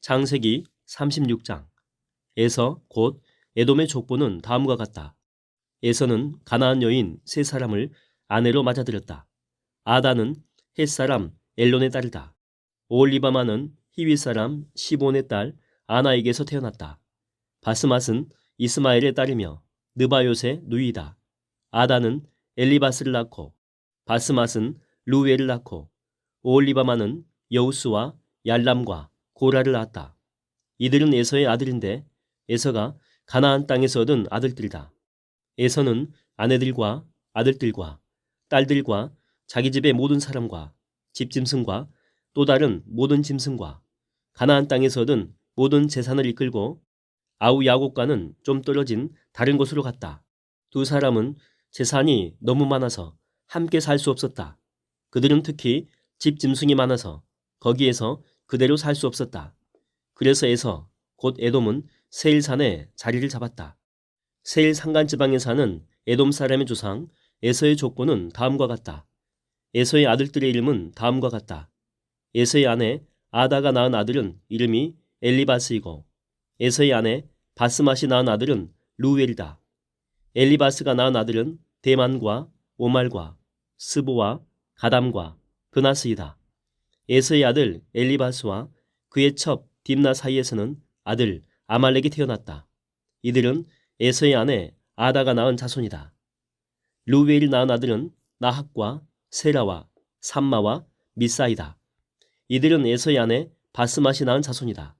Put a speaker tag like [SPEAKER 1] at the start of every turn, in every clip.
[SPEAKER 1] 창세기 36장 에서 곧 에돔의 족보는 다음과 같다. 에서는 가나안 여인 세 사람을 아내로 맞아들였다. 아다는 헷 사람 엘론의 딸이다. 오올리바마는 히위 사람 시본의 딸 아나에게서 태어났다. 바스맛은 이스마엘의 딸이며 느바요의 누이다. 아다는 엘리바스를 낳고 바스맛은 루엘을 낳고 오올리바마는 여우스와 얄람과 고라를 낳았다. 이들은 에서의 아들인데 에서가 가나안 땅에서 얻은 아들들이다. 에서는 아내들과 아들들과 딸들과 자기 집의 모든 사람과 집 짐승과 또 다른 모든 짐승과 가나안 땅에서 얻은 모든 재산을 이끌고 아우 야곱과는 좀 떨어진 다른 곳으로 갔다. 두 사람은 재산이 너무 많아서 함께 살 수 없었다. 그들은 특히 집 짐승이 많아서 거기에서 그대로 살 수 없었다. 그래서 에서 곧 에돔은 세일산에 자리를 잡았다. 세일 산간 지방에 사는 에돔 사람의 조상 에서의 족보는 다음과 같다. 에서의 아들들의 이름은 다음과 같다. 에서의 아내 아다가 낳은 아들은 이름이 엘리바스이고 에서의 아내 바스맛이 낳은 아들은 루엘이다. 엘리바스가 낳은 아들은 대만과 오말과 스보와 가담과 그나스이다. 에서의 아들 엘리바스와 그의 첩 딥나 사이에서는 아들 아말렉이 태어났다. 이들은 에서의 아내 아다가 낳은 자손이다. 루벨이 낳은 아들은 나학과 세라와 삼마와 미사이다. 이들은 에서의 아내 바스맛이 낳은 자손이다.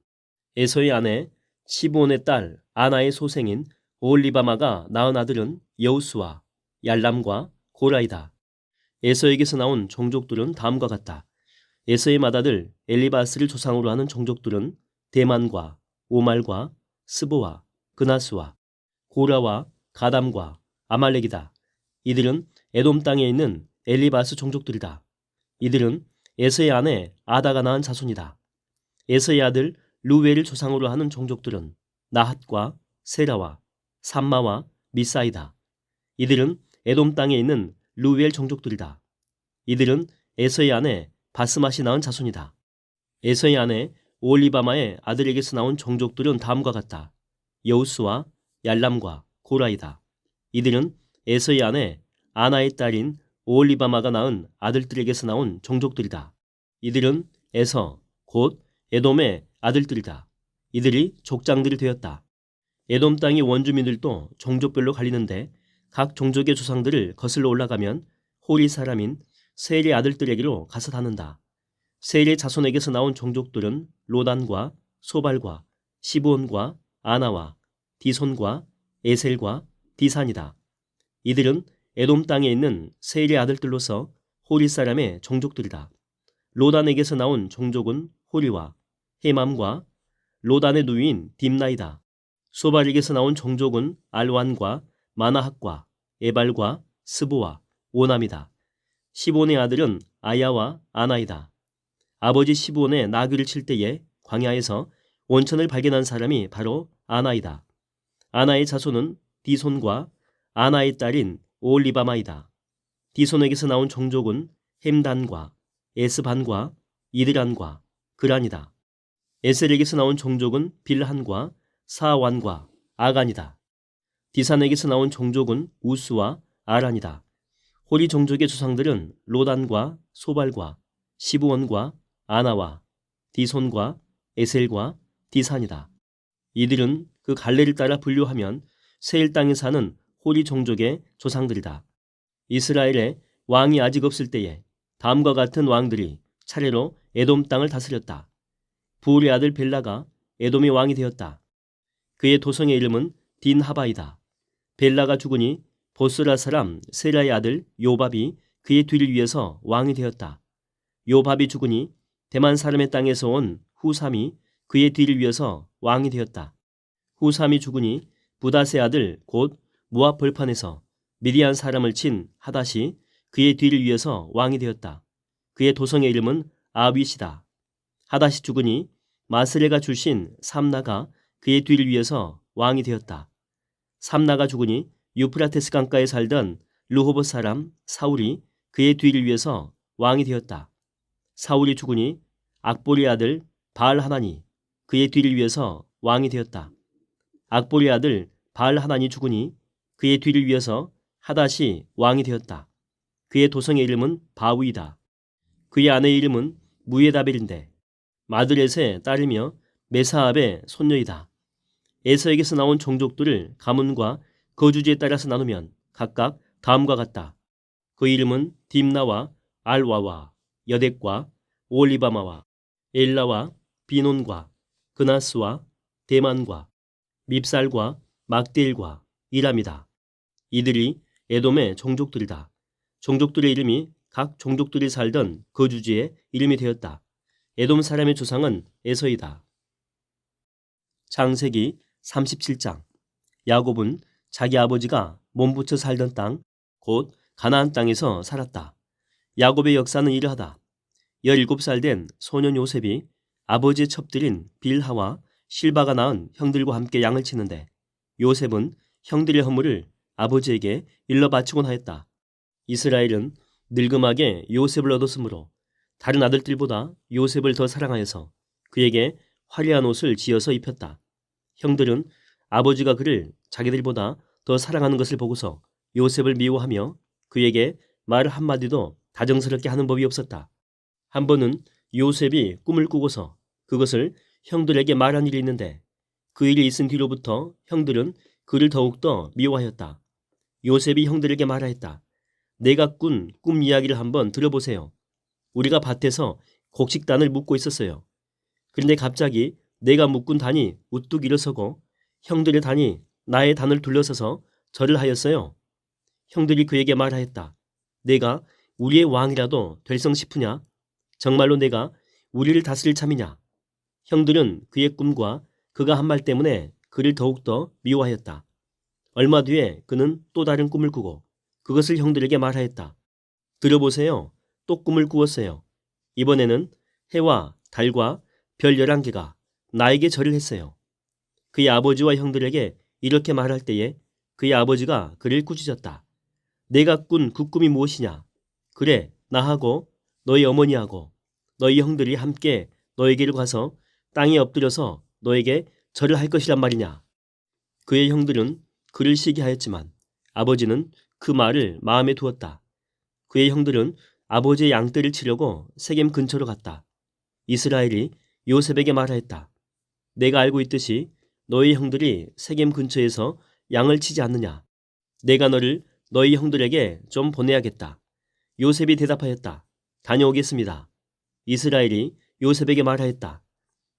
[SPEAKER 1] 에서의 아내 시본의 딸 아나의 소생인 오올리바마가 낳은 아들은 여우스와 얄람과 고라이다. 에서에게서 나온 종족들은 다음과 같다. 에서의 맏아들 엘리바스를 조상으로 하는 종족들은 대만과 오말과 스보와 그나스와 고라와 가담과 아말렉이다. 이들은 에돔 땅에 있는 엘리바스 종족들이다. 이들은 에서의 아내 아다가 낳은 자손이다. 에서의 아들 루웰을 조상으로 하는 종족들은 나핫과 세라와 삼마와 미사이다. 이들은 에돔 땅에 있는 루웰 종족들이다. 이들은 에서의 아내 바스맛이 낳은 자손이다. 에서의 아내 오올리바마의 아들에게서 나온 종족들은 다음과 같다. 여우스와 얄람과 고라이다. 이들은 에서의 아내 아나의 딸인 오올리바마가 낳은 아들들에게서 나온 종족들이다. 이들은 에서 곧 에돔의 아들들이다. 이들이 족장들이 되었다. 에돔 땅의 원주민들도 종족별로 갈리는데 각 종족의 조상들을 거슬러 올라가면 호리 사람인 세일의 아들들에게로 가서 닿는다. 세일의 자손에게서 나온 종족들은 로단과 소발과 시브온과 아나와 디손과 에셀과 디산이다. 이들은 에돔 땅에 있는 세일의 아들들로서 호리 사람의 종족들이다. 로단에게서 나온 종족은 호리와 헤맘과 로단의 누이인 딥나이다. 소발에게서 나온 종족은 알완과 마나학과 에발과 스보와 오남이다. 시본의 아들은 아야와 아나이다. 아버지 시본의 나귀를 칠 때에 광야에서 원천을 발견한 사람이 바로 아나이다. 아나의 자손은 디손과 아나의 딸인 오올리바마이다. 디손에게서 나온 종족은 햄단과 에스반과 이드란과 그란이다. 에셀에게서 나온 종족은 빌한과 사완과 아간이다. 디산에게서 나온 종족은 우스와 아란이다. 호리 종족의 조상들은 로단과 소발과 시부원과 아나와 디손과 에셀과 디산이다. 이들은 그 갈래를 따라 분류하면 세일 땅에 사는 호리 종족의 조상들이다. 이스라엘에 왕이 아직 없을 때에 다음과 같은 왕들이 차례로 에돔 땅을 다스렸다. 부울의 아들 벨라가 에돔의 왕이 되었다. 그의 도성의 이름은 딘하바이다. 벨라가 죽으니 보스라 사람 세라의 아들 요밥이 그의 뒤를 위해서 왕이 되었다. 요밥이 죽으니 대만 사람의 땅에서 온 후삼이 그의 뒤를 위해서 왕이 되었다. 후삼이 죽으니 부다세 아들 곧 무압 벌판에서 미디안 사람을 친 하닷이 그의 뒤를 위해서 왕이 되었다. 그의 도성의 이름은 아윗이다. 하닷이 죽으니 마스레가 출신 삼나가 그의 뒤를 위해서 왕이 되었다. 삼나가 죽으니 유프라테스 강가에 살던 르호보 사람 사울이 그의 뒤를 위해서 왕이 되었다. 사울이 죽으니 악보리 아들 바알 하나니 그의 뒤를 위해서 왕이 되었다. 악보리 아들 바알 하나니 죽으니 그의 뒤를 위해서 하닷이 왕이 되었다. 그의 도성의 이름은 바위이다. 그의 아내의 이름은 무에다벨인데 마드렛의 딸이며 메사압의 손녀이다. 에서에게서 나온 종족들을 가문과 거주지에 따라서 나누면 각각 다음과 같다. 그 이름은 딥나와 알와와 여덱과 올리바마와 엘라와 비논과 그나스와 대만과 밉살과 막딜과 이람이다. 이들이 에돔의 종족들이다. 종족들의 이름이 각 종족들이 살던 거주지의 이름이 되었다. 에돔 사람의 조상은 에서이다. 창세기 37장 야곱은 자기 아버지가 몸붙여 살던 땅, 곧 가나안 땅에서 살았다. 야곱의 역사는 이러하다. 17살 된 소년 요셉이 아버지의 첩들인 빌하와 실바가 낳은 형들과 함께 양을 치는데 요셉은 형들의 허물을 아버지에게 일러 바치곤 하였다. 이스라엘은 늙음하게 요셉을 얻었으므로 다른 아들들보다 요셉을 더 사랑하여서 그에게 화려한 옷을 지어서 입혔다. 형들은 아버지가 그를 자기들보다 더 사랑하는 것을 보고서 요셉을 미워하며 그에게 말 한마디도 다정스럽게 하는 법이 없었다. 한 번은 요셉이 꿈을 꾸고서 그것을 형들에게 말한 일이 있는데 그 일이 있은 뒤로부터 형들은 그를 더욱더 미워하였다. 요셉이 형들에게 말하였다. 내가 꾼 꿈 이야기를 한번 들어보세요. 우리가 밭에서 곡식단을 묶고 있었어요. 그런데 갑자기 내가 묶은 단이 우뚝 일어서고 형들의 단이 나의 단을 둘러서서 절을 하였어요. 형들이 그에게 말하였다. 내가 우리의 왕이라도 될성 싶으냐? 정말로 내가 우리를 다스릴 참이냐? 형들은 그의 꿈과 그가 한 말 때문에 그를 더욱더 미워하였다. 얼마 뒤에 그는 또 다른 꿈을 꾸고 그것을 형들에게 말하였다. 들어보세요. 또 꿈을 꾸었어요. 이번에는 해와 달과 별 11개가 나에게 절을 했어요. 그의 아버지와 형들에게 이렇게 말할 때에 그의 아버지가 그를 꾸짖었다. 내가 꾼 그 꿈이 무엇이냐? 그래, 나하고 너희 어머니하고 너희 형들이 함께 너에게로 가서 땅에 엎드려서 너에게 절을 할 것이란 말이냐? 그의 형들은 그를 시기하였지만 아버지는 그 말을 마음에 두었다. 그의 형들은 아버지의 양떼를 치려고 세겜 근처로 갔다. 이스라엘이 요셉에게 말하였다. 내가 알고 있듯이 너희 형들이 세겜 근처에서 양을 치지 않느냐? 내가 너를 너희 형들에게 좀 보내야겠다. 요셉이 대답하였다. 다녀오겠습니다. 이스라엘이 요셉에게 말하였다.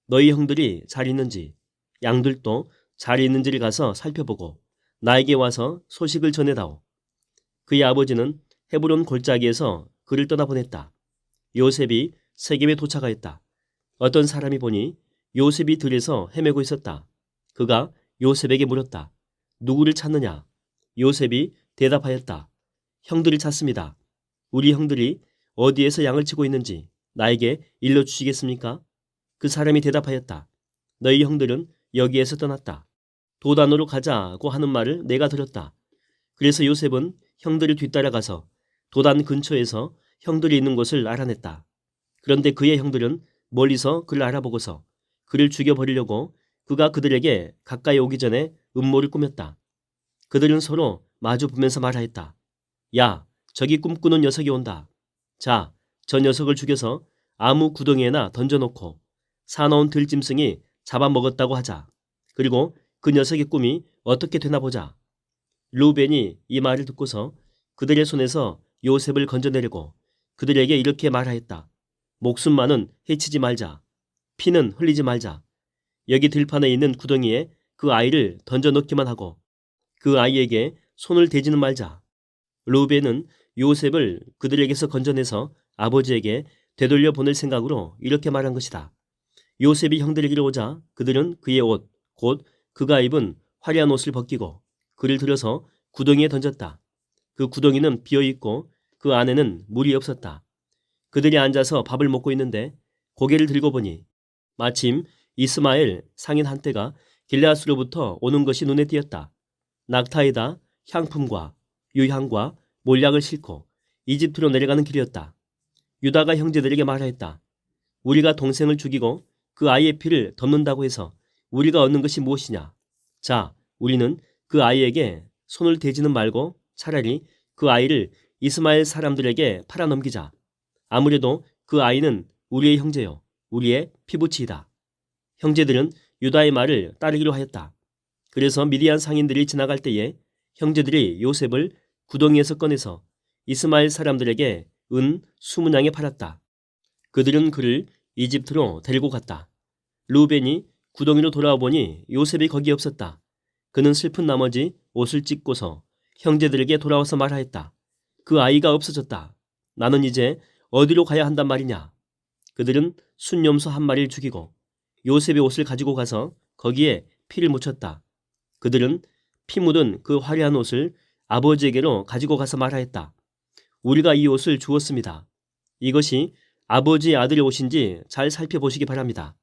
[SPEAKER 1] 너희 형들이 잘 있는지, 양들도 잘 있는지를 가서 살펴보고 나에게 와서 소식을 전해다오. 그의 아버지는 헤브론 골짜기에서 그를 떠나보냈다. 요셉이 세겜에 도착하였다. 어떤 사람이 보니 요셉이 들에서 헤매고 있었다. 그가 요셉에게 물었다. 누구를 찾느냐? 요셉이 대답하였다. 형들을 찾습니다. 우리 형들이 어디에서 양을 치고 있는지 나에게 일러주시겠습니까? 그 사람이 대답하였다. 너희 형들은 여기에서 떠났다. 도단으로 가자고 하는 말을 내가 들었다. 그래서 요셉은 형들을 뒤따라가서 도단 근처에서 형들이 있는 곳을 알아냈다. 그런데 그의 형들은 멀리서 그를 알아보고서 그를 죽여버리려고 그가 그들에게 가까이 오기 전에 음모를 꾸몄다. 그들은 서로 마주 보면서 말하였다. 야, 저기 꿈꾸는 녀석이 온다. 자, 저 녀석을 죽여서 아무 구덩이에나 던져놓고 사나운 들짐승이 잡아먹었다고 하자. 그리고 그 녀석의 꿈이 어떻게 되나 보자. 루벤이 이 말을 듣고서 그들의 손에서 요셉을 건져내려고 그들에게 이렇게 말하였다. 목숨만은 해치지 말자. 피는 흘리지 말자. 여기 들판에 있는 구덩이에 그 아이를 던져 넣기만 하고 그 아이에게 손을 대지는 말자. 루벤은 요셉을 그들에게서 건져내서 아버지에게 되돌려 보낼 생각으로 이렇게 말한 것이다. 요셉이 형들에게로 오자 그들은 그의 옷, 곧 그가 입은 화려한 옷을 벗기고 그를 들여서 구덩이에 던졌다. 그 구덩이는 비어 있고 그 안에는 물이 없었다. 그들이 앉아서 밥을 먹고 있는데 고개를 들고 보니 마침 이스마엘 상인 한때가 길라스로부터 오는 것이 눈에 띄었다. 낙타에다 향품과 유향과 몰약을 싣고 이집트로 내려가는 길이었다. 유다가 형제들에게 말하였다. 우리가 동생을 죽이고 그 아이의 피를 덮는다고 해서 우리가 얻는 것이 무엇이냐? 자, 우리는 그 아이에게 손을 대지는 말고 차라리 그 아이를 이스마엘 사람들에게 팔아넘기자. 아무래도 그 아이는 우리의 형제요, 우리의 피부치이다. 형제들은 유다의 말을 따르기로 하였다. 그래서 미디안 상인들이 지나갈 때에 형제들이 요셉을 구덩이에서 꺼내서 이스마엘 사람들에게 은 20냥에 팔았다. 그들은 그를 이집트로 데리고 갔다. 루벤이 구덩이로 돌아와 보니 요셉이 거기 없었다. 그는 슬픈 나머지 옷을 찢고서 형제들에게 돌아와서 말하였다. 그 아이가 없어졌다. 나는 이제 어디로 가야 한단 말이냐. 그들은 순념소 한 마리를 죽이고 요셉의 옷을 가지고 가서 거기에 피를 묻혔다. 그들은 피 묻은 그 화려한 옷을 아버지에게로 가지고 가서 말하였다. 우리가 이 옷을 주었습니다. 이것이 아버지의 아들의 옷인지 잘 살펴보시기 바랍니다.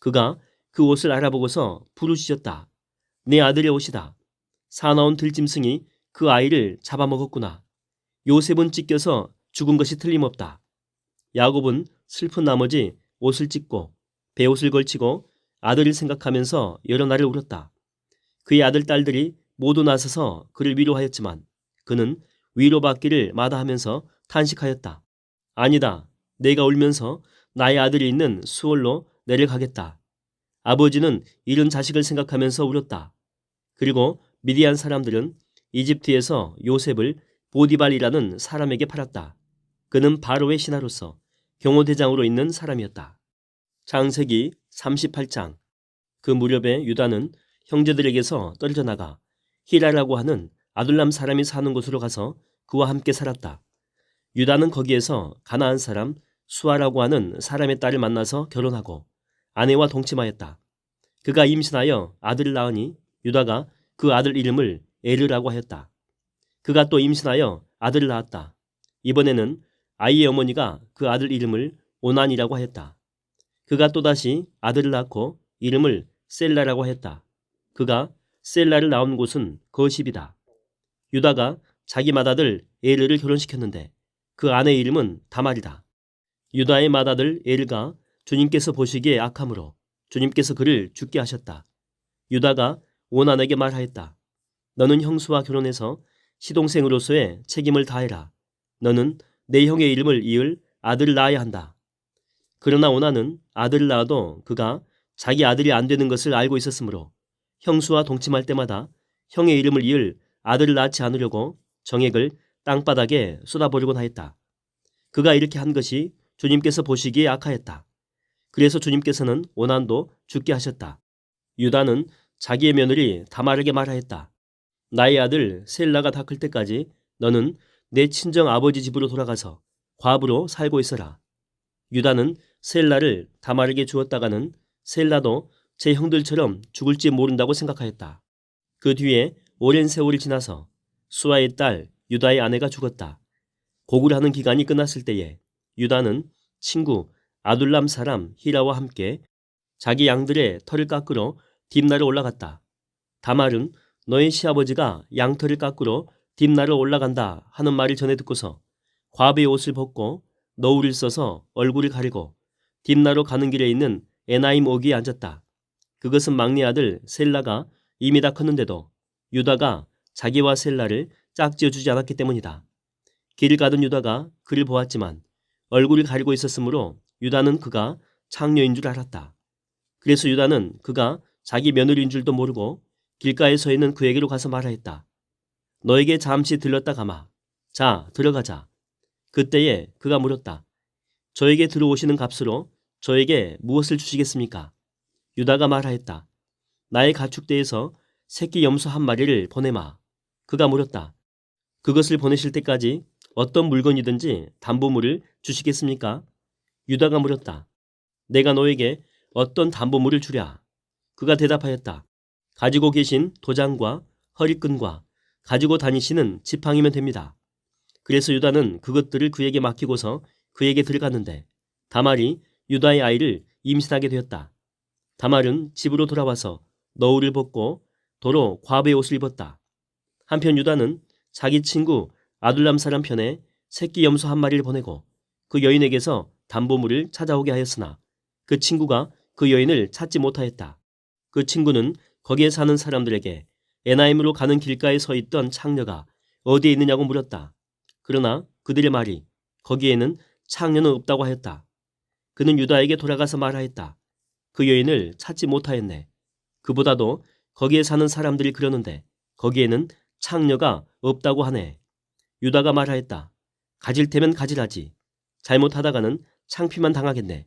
[SPEAKER 1] 그가 그 옷을 알아보고서 부르짖었다. 내 아들의 옷이다. 사나운 들짐승이 그 아이를 잡아먹었구나. 요셉은 찢겨서 죽은 것이 틀림없다. 야곱은 슬픈 나머지 옷을 찢고 배옷을 걸치고 아들을 생각하면서 여러 날을 울었다. 그의 아들 딸들이 모두 나서서 그를 위로하였지만 그는 위로받기를 마다하면서 탄식하였다. 아니다. 내가 울면서 나의 아들이 있는 수월로 내려가겠다. 아버지는 잃은 자식을 생각하면서 울었다. 그리고 미디안 사람들은 이집트에서 요셉을 보디발이라는 사람에게 팔았다. 그는 바로의 신하로서 경호대장으로 있는 사람이었다. 창세기 38장 그 무렵에 유다는 형제들에게서 떨어져 나가 히라라고 하는 아둘람 사람이 사는 곳으로 가서 그와 함께 살았다. 유다는 거기에서 가나안 사람 수아라고 하는 사람의 딸을 만나서 결혼하고 아내와 동침하였다. 그가 임신하여 아들을 낳으니 유다가 그 아들 이름을 에르라고 하였다. 그가 또 임신하여 아들을 낳았다. 이번에는 아이의 어머니가 그 아들 이름을 오난이라고 하였다. 그가 또다시 아들을 낳고 이름을 셀라라고 했다. 그가 셀라를 낳은 곳은 거십이다. 유다가 자기 맏아들 에르를 결혼시켰는데 그 아내 이름은 다말이다. 유다의 맏아들 에르가 주님께서 보시기에 악함으로 주님께서 그를 죽게 하셨다. 유다가 오난에게 말하였다. 너는 형수와 결혼해서 시동생으로서의 책임을 다해라. 너는 내 형의 이름을 이을 아들을 낳아야 한다. 그러나 오나는 아들을 낳아도 그가 자기 아들이 안 되는 것을 알고 있었으므로 형수와 동침할 때마다 형의 이름을 이을 아들을 낳지 않으려고 정액을 땅바닥에 쏟아버리곤 하였다. 그가 이렇게 한 것이 주님께서 보시기에 악하였다. 그래서 주님께서는 오난도 죽게 하셨다. 유다는 자기의 며느리 다말에게 말하였다. 나의 아들 셀라가 다 클 때까지 너는 내 친정 아버지 집으로 돌아가서 과부로 살고 있어라. 유다는 셀라를 다말에게 주었다가는 셀라도 제 형들처럼 죽을지 모른다고 생각하였다. 그 뒤에 오랜 세월이 지나서 수아의 딸 유다의 아내가 죽었다. 고굴하는 기간이 끝났을 때에 유다는 친구 아둘람 사람 히라와 함께 자기 양들의 털을 깎으러 딥나를 올라갔다. 다말은 너의 시아버지가 양털을 깎으러 딥나를 올라간다 하는 말을 전해 듣고서 과부의 옷을 벗고 너울을 써서 얼굴을 가리고 딥나로 가는 길에 있는 에나임 오기에 앉았다. 그것은 막내 아들 셀라가 이미 다 컸는데도 유다가 자기와 셀라를 짝지어 주지 않았기 때문이다. 길을 가던 유다가 그를 보았지만 얼굴을 가리고 있었으므로 유다는 그가 창녀인 줄 알았다. 그래서 유다는 그가 자기 며느리인 줄도 모르고 길가에 서 있는 그에게로 가서 말하였다. 너에게 잠시 들렀다 가마. 자, 들어가자. 그때에 그가 물었다. 저에게 들어오시는 값으로 저에게 무엇을 주시겠습니까? 유다가 말하였다. 나의 가축대에서 새끼 염소 한 마리를 보내마. 그가 물었다. 그것을 보내실 때까지 어떤 물건이든지 담보물을 주시겠습니까? 유다가 물었다. 내가 너에게 어떤 담보물을 주랴? 그가 대답하였다. 가지고 계신 도장과 허리끈과 가지고 다니시는 지팡이면 됩니다. 그래서 유다는 그것들을 그에게 맡기고서 그에게 들어갔는데 다말이 유다의 아이를 임신하게 되었다. 다말은 집으로 돌아와서 너울을 벗고 도로 과부의 옷을 입었다. 한편 유다는 자기 친구 아둘람 사람 편에 새끼 염소 한 마리를 보내고 그 여인에게서 담보물을 찾아오게 하였으나 그 친구가 그 여인을 찾지 못하였다. 그 친구는 거기에 사는 사람들에게 에나임으로 가는 길가에 서 있던 창녀가 어디에 있느냐고 물었다. 그러나 그들의 말이 거기에는 창녀는 없다고 하였다. 그는 유다에게 돌아가서 말하였다. 그 여인을 찾지 못하였네. 그보다도 거기에 사는 사람들이 그러는데 거기에는 창녀가 없다고 하네. 유다가 말하였다. 가질 테면 가지라지. 잘못하다가는 창피만 당하겠네.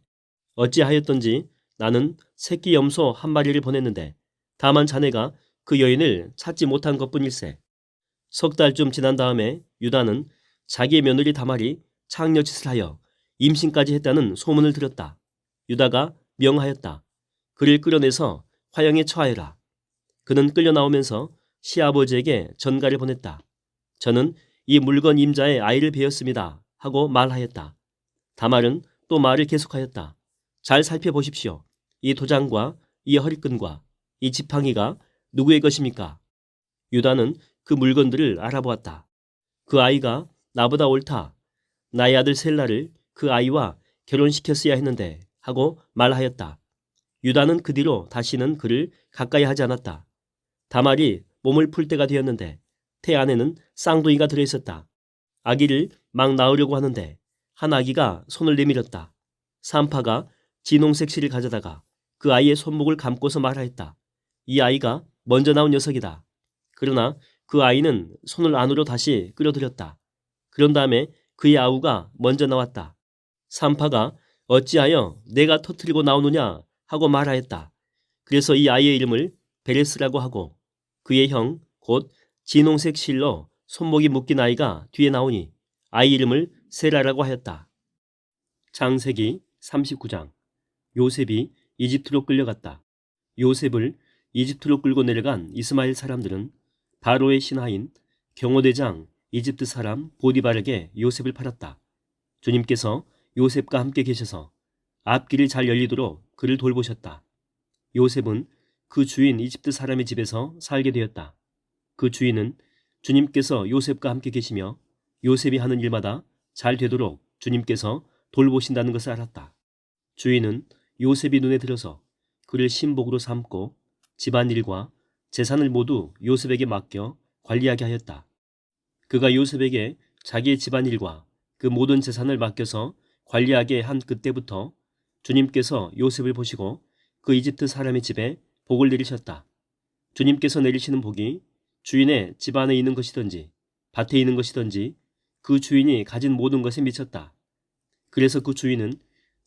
[SPEAKER 1] 어찌하였던지 나는 새끼 염소 한 마리를 보냈는데 다만 자네가 그 여인을 찾지 못한 것뿐일세. 석 달쯤 지난 다음에 유다는 자기의 며느리 다말이 창녀 짓을 하여 임신까지 했다는 소문을 들었다. 유다가 명하였다. 그를 끌어내서 화형에 처하여라. 그는 끌려 나오면서 시아버지에게 전가를 보냈다. 저는 이 물건 임자의 아이를 베었습니다. 하고 말하였다. 다말은 또 말을 계속하였다. 잘 살펴보십시오. 이 도장과 이 허리끈과 이 지팡이가 누구의 것입니까? 유다는 그 물건들을 알아보았다. 그 아이가 나보다 옳다. 나의 아들 셀라를 그 아이와 결혼시켰어야 했는데 하고 말하였다. 유다는 그 뒤로 다시는 그를 가까이 하지 않았다. 다말이 몸을 풀 때가 되었는데 태 안에는 쌍둥이가 들어있었다. 아기를 막 낳으려고 하는데 한 아기가 손을 내밀었다. 산파가 진홍색 실을 가져다가 그 아이의 손목을 감고서 말하였다. 이 아이가 먼저 나온 녀석이다. 그러나 그 아이는 손을 안으로 다시 끌어들였다. 그런 다음에 그의 아우가 먼저 나왔다. 산파가 어찌하여 내가 터뜨리고 나오느냐 하고 말하였다. 그래서 이 아이의 이름을 베레스라고 하고 그의 형 곧 진홍색 실로 손목이 묶인 아이가 뒤에 나오니 아이 이름을 세라라고 하였다. 장세기 39장 요셉이 이집트로 끌려갔다. 요셉을 이집트로 끌고 내려간 이스마엘 사람들은 바로의 신하인 경호대장 이집트 사람 보디발에게 요셉을 팔았다. 주님께서 요셉과 함께 계셔서 앞길이 잘 열리도록 그를 돌보셨다. 요셉은 그 주인 이집트 사람의 집에서 살게 되었다. 그 주인은 주님께서 요셉과 함께 계시며 요셉이 하는 일마다 잘 되도록 주님께서 돌보신다는 것을 알았다. 주인은 요셉이 눈에 들어서 그를 신복으로 삼고 집안일과 재산을 모두 요셉에게 맡겨 관리하게 하였다. 그가 요셉에게 자기의 집안일과 그 모든 재산을 맡겨서 관리하게 한 그때부터 주님께서 요셉을 보시고 그 이집트 사람의 집에 복을 내리셨다. 주님께서 내리시는 복이 주인의 집안에 있는 것이든지 밭에 있는 것이든지 그 주인이 가진 모든 것에 미쳤다. 그래서 그 주인은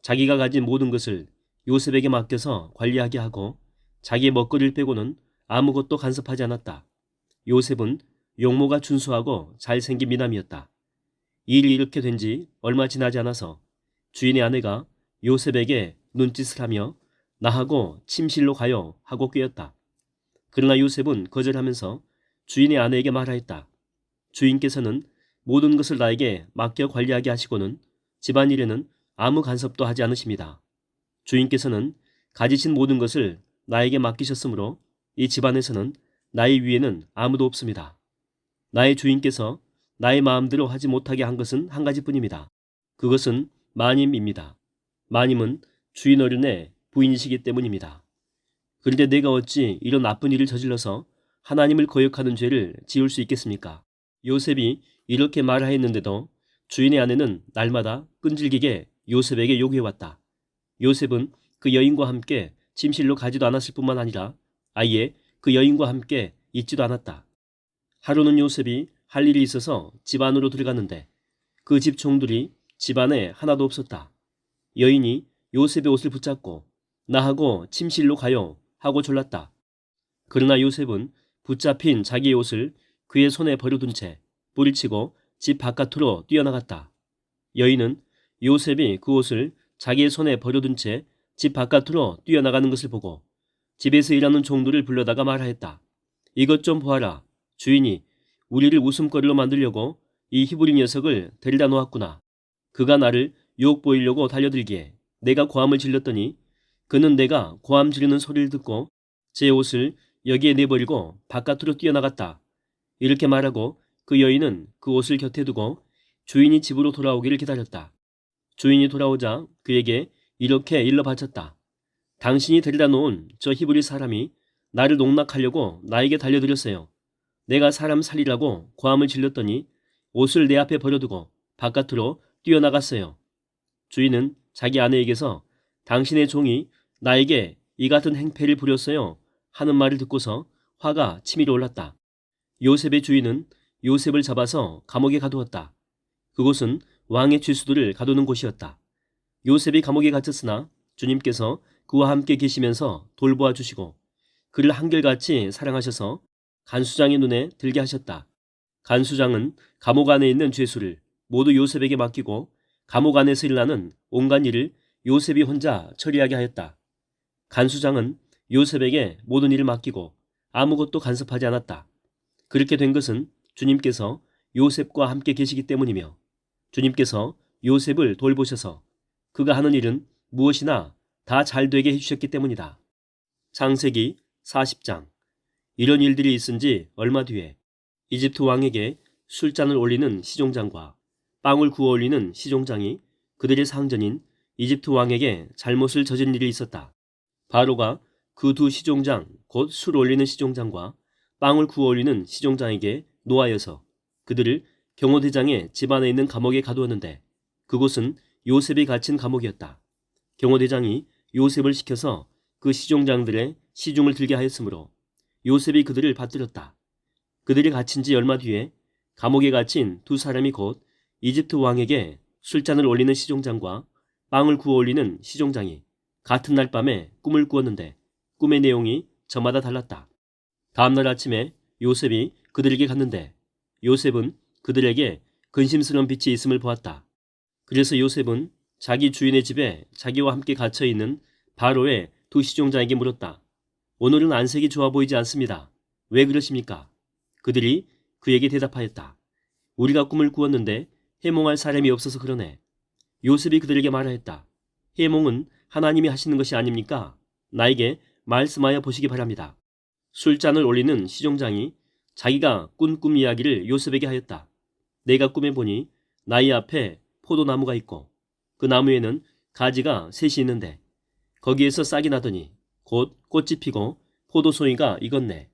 [SPEAKER 1] 자기가 가진 모든 것을 요셉에게 맡겨서 관리하게 하고 자기의 먹거리를 빼고는 아무것도 간섭하지 않았다. 요셉은 용모가 준수하고 잘생긴 미남이었다. 이 일이 이렇게 된 지 얼마 지나지 않아서 주인의 아내가 요셉에게 눈짓을 하며 나하고 침실로 가요 하고 꾀었다. 그러나 요셉은 거절하면서 주인의 아내에게 말하였다. 주인께서는 모든 것을 나에게 맡겨 관리하게 하시고는 집안일에는 아무 간섭도 하지 않으십니다. 주인께서는 가지신 모든 것을 나에게 맡기셨으므로 이 집안에서는 나의 위에는 아무도 없습니다. 나의 주인께서 나의 마음대로 하지 못하게 한 것은 한 가지뿐입니다. 그것은 마님입니다. 마님은 주인 어른의 부인이시기 때문입니다. 그런데 내가 어찌 이런 나쁜 일을 저질러서 하나님을 거역하는 죄를 지을 수 있겠습니까? 요셉이 이렇게 말하였는데도 주인의 아내는 날마다 끈질기게 요셉에게 요구해왔다. 요셉은 그 여인과 함께 침실로 가지도 않았을 뿐만 아니라 아예 그 여인과 함께 있지도 않았다. 하루는 요셉이 할 일이 있어서 집 안으로 들어갔는데 그 집 종들이 집 안에 하나도 없었다. 여인이 요셉의 옷을 붙잡고 나하고 침실로 가요 하고 졸랐다. 그러나 요셉은 붙잡힌 자기의 옷을 그의 손에 버려둔 채 뿌리치고 집 바깥으로 뛰어나갔다. 여인은 요셉이 그 옷을 자기의 손에 버려둔 채 집 바깥으로 뛰어나가는 것을 보고 집에서 일하는 종들을 불러다가 말하였다. 이것 좀 보아라. 주인이 우리를 웃음거리로 만들려고 이 히브리 녀석을 데려다 놓았구나. 그가 나를 유혹 보이려고 달려들기에 내가 고함을 질렀더니 그는 내가 고함 지르는 소리를 듣고 제 옷을 여기에 내버리고 바깥으로 뛰어나갔다. 이렇게 말하고 그 여인은 그 옷을 곁에 두고 주인이 집으로 돌아오기를 기다렸다. 주인이 돌아오자 그에게 이렇게 일러 바쳤다. 당신이 데려다 놓은 저 히브리 사람이 나를 농락하려고 나에게 달려들었어요. 내가 사람 살리라고 고함을 질렀더니 옷을 내 앞에 버려두고 바깥으로 뛰어나갔어요. 주인은 자기 아내에게서 당신의 종이 나에게 이 같은 행패를 부렸어요 하는 말을 듣고서 화가 치밀어 올랐다. 요셉의 주인은 요셉을 잡아서 감옥에 가두었다. 그곳은 왕의 죄수들을 가두는 곳이었다. 요셉이 감옥에 갇혔으나 주님께서 그와 함께 계시면서 돌보아 주시고 그를 한결같이 사랑하셔서 간수장의 눈에 들게 하셨다. 간수장은 감옥 안에 있는 죄수를 모두 요셉에게 맡기고 감옥 안에서 일어나는 온갖 일을 요셉이 혼자 처리하게 하였다. 간수장은 요셉에게 모든 일을 맡기고 아무것도 간섭하지 않았다. 그렇게 된 것은 주님께서 요셉과 함께 계시기 때문이며 주님께서 요셉을 돌보셔서 그가 하는 일은 무엇이나 다 잘 되게 해주셨기 때문이다. 창세기 40장 이런 일들이 있은 지 얼마 뒤에 이집트 왕에게 술잔을 올리는 시종장과 빵을 구워 올리는 시종장이 그들의 상전인 이집트 왕에게 잘못을 저진 일이 있었다. 바로가 그 두 시종장 곧 술 올리는 시종장과 빵을 구워 올리는 시종장에게 노하여서 그들을 경호대장의 집 안에 있는 감옥에 가두었는데 그곳은 요셉이 갇힌 감옥이었다. 경호대장이 요셉을 시켜서 그 시종장들의 시중을 들게 하였으므로 요셉이 그들을 받들었다. 그들이 갇힌 지 얼마 뒤에 감옥에 갇힌 두 사람이 곧 이집트 왕에게 술잔을 올리는 시종장과 빵을 구워 올리는 시종장이 같은 날 밤에 꿈을 꾸었는데 꿈의 내용이 저마다 달랐다. 다음날 아침에 요셉이 그들에게 갔는데 요셉은 그들에게 근심스러운 빛이 있음을 보았다. 그래서 요셉은 자기 주인의 집에 자기와 함께 갇혀 있는 바로의 두 시종장에게 물었다. 오늘은 안색이 좋아 보이지 않습니다. 왜 그러십니까? 그들이 그에게 대답하였다. 우리가 꿈을 꾸었는데 해몽할 사람이 없어서 그러네. 요셉이 그들에게 말하였다. 해몽은 하나님이 하시는 것이 아닙니까? 나에게 말씀하여 보시기 바랍니다. 술잔을 올리는 시종장이 자기가 꾼 꿈 이야기를 요셉에게 하였다. 내가 꿈에 보니 나의 앞에 포도나무가 있고 그 나무에는 가지가 셋이 있는데 거기에서 싹이 나더니 곧 꽃이 피고 포도송이가 익었네.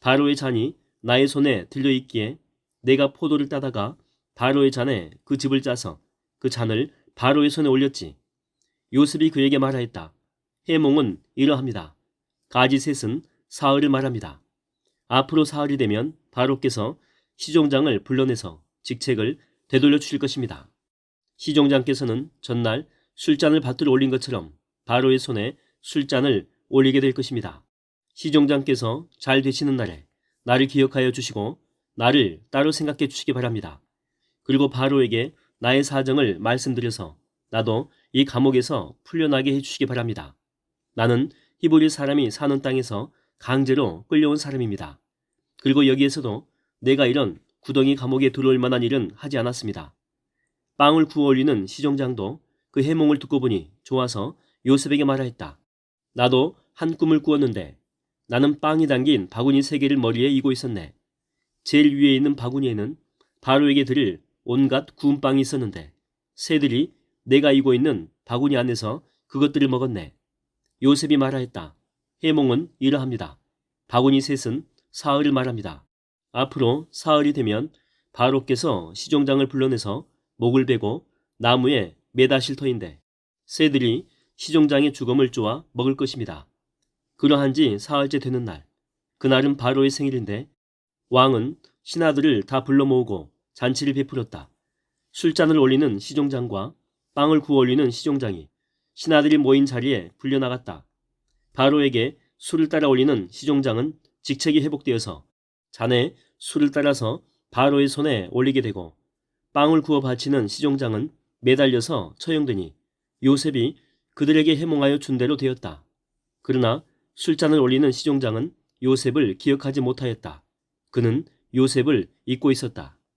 [SPEAKER 1] 바로의 잔이 나의 손에 들려 있기에 내가 포도를 따다가 바로의 잔에 그 즙을 짜서 그 잔을 바로의 손에 올렸지. 요셉이 그에게 말하였다. 해몽은 이러합니다. 가지 셋은 사흘을 말합니다. 앞으로 사흘이 되면 바로께서 시종장을 불러내서 직책을 되돌려 주실 것입니다. 시종장께서는 전날 술잔을 밭으로 올린 것처럼 바로의 손에 술잔을 올리게 될 것입니다. 시종장께서 잘 되시는 날에 나를 기억하여 주시고 나를 따로 생각해 주시기 바랍니다. 그리고 바로에게 나의 사정을 말씀드려서 나도 이 감옥에서 풀려나게 해주시기 바랍니다. 나는 히브리 사람이 사는 땅에서 강제로 끌려온 사람입니다. 그리고 여기에서도 내가 이런 구덩이 감옥에 들어올 만한 일은 하지 않았습니다. 빵을 구워 올리는 시종장도 그 해몽을 듣고 보니 좋아서 요셉에게 말하였다. 나도 한 꿈을 꾸었는데 나는 빵이 담긴 바구니 세 개를 머리에 이고 있었네. 제일 위에 있는 바구니에는 바로에게 드릴 온갖 구운 빵이 있었는데 새들이 내가 이고 있는 바구니 안에서 그것들을 먹었네. 요셉이 말하였다. 해몽은 이러합니다. 바구니 셋은 사흘을 말합니다. 앞으로 사흘이 되면 바로께서 시종장을 불러내서 목을 베고 나무에 매다실 터인데 새들이 시종장의 죽음을 쪼아 먹을 것입니다. 그러한 지 사흘째 되는 날, 그날은 바로의 생일인데 왕은 신하들을 다 불러 모으고 잔치를 베풀었다. 술잔을 올리는 시종장과 빵을 구워 올리는 시종장이 신하들이 모인 자리에 불려나갔다. 바로에게 술을 따라 올리는 시종장은 직책이 회복되어서 잔에 술을 따라서 바로의 손에 올리게 되고 빵을 구워 바치는 시종장은 매달려서 처형되니 요셉이 그들에게 해몽하여 준 대로 되었다. 그러나 술잔을 올리는 시종장은 요셉을 기억하지 못하였다. 그는 요셉을 잊고 있었다.